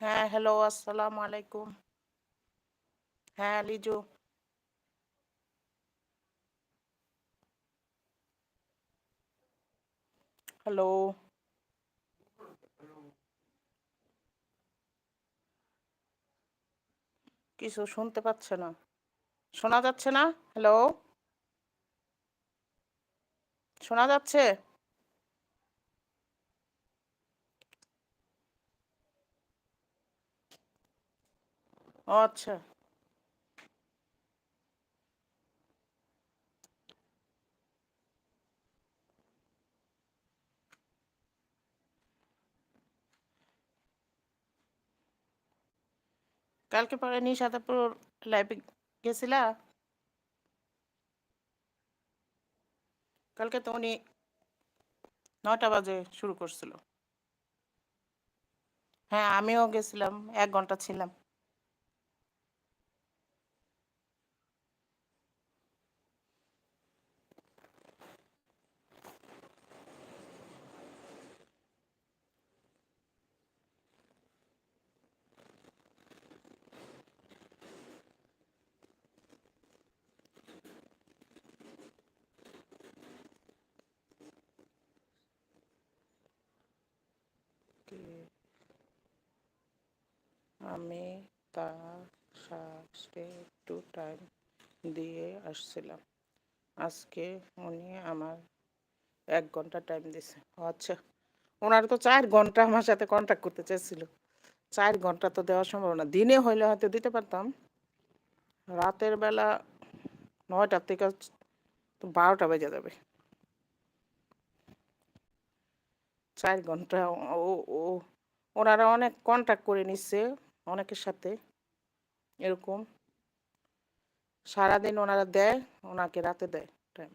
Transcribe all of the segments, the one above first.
হ্যাঁ হ্যালো আসসালামু আলাইকুম। হ্যাঁ লিজু। হ্যালো কিছু শুনতে পাচ্ছে না। শোনা যাচ্ছে না? হ্যালো শোনা যাচ্ছে ও আচ্ছা। কালকে পরে নি নিশাদাপুর লাইভে গেছিলা? কালকে তো উনি নয়টা বাজে শুরু করছিল। হ্যাঁ আমিও গেছিলাম, এক ঘণ্টা ছিলাম। আমি তার সাথে একটু টাইম দিয়ে আসছিলাম। আজকে উনি আমার এক ঘণ্টা টাইম দিছে। আচ্ছা ওনার তো চার ঘণ্টা আমার সাথে কন্ট্যাক্ট করতে চেয়েছিল। চার ঘণ্টা তো দেওয়া সম্ভব না। দিনে হইলে হয়তো দিতে পারতাম। রাতের বেলা নয়টার থেকে বারোটা বেজে যাবে। চার ঘণ্টা ও ও ওনারা অনেক কন্ট্যাক্ট করে নিচ্ছে অনেকের সাথে এরকম। সারাদিন ওনারা দেয় ওনাকে রাতে দেয় টাইম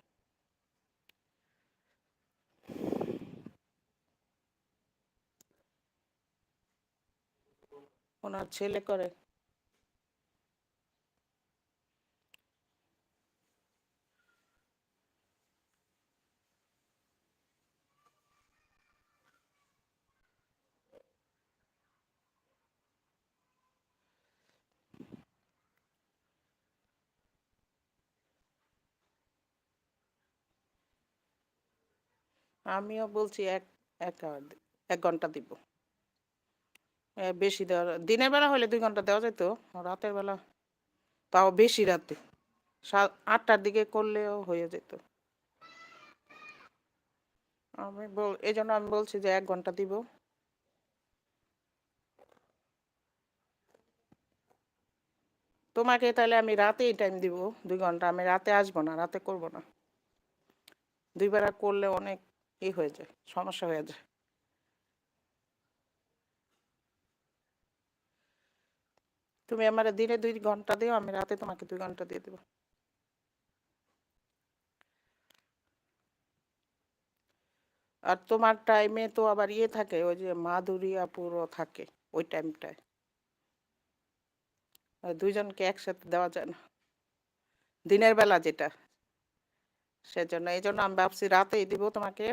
ওনার ছেলে করে। আমিও বলছি এক এক এক ঘণ্টা দিব। বেশি দেওয়া দিনের বেলা হলে দুই ঘণ্টা দেওয়া যেত রাতের বেলা তাও বেশি রাতে। সাত, আটটার দিকে করলেও হয়ে যেত আমি বল এই জন্য আমি বলছি যে এক ঘণ্টা দিব। তোমাকে তাহলে আমি রাতেই টাইম দিব, দুই ঘণ্টা। আমি রাতে আসব না, রাতে করব না। দুই বেলা করলে অনেক ই হয়ে যায়, সমস্যা হয়ে যায়। তুমি আমার দিনে দুই ঘণ্টা দিও, আমি রাতে তোমাকে দুই ঘণ্টা দিয়ে দেবো। আর তোমার টাইমে তো আবার ইয়ে থাকে, ওই যে মাধুরী আপুরও থাকে, ওই টাইমটায় দুইজনকে একসাথে দেওয়া যায় না। দিনের বেলা যেটা। সেজন্য এই জন্য আমি ভাবছি রাতেই দিব তোমাকে।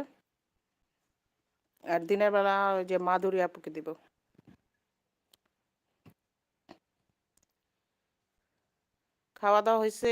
আর দিনের বেলা ওই যে মাধুরী আপুকে দিব। খাওয়া দাওয়া হয়েছে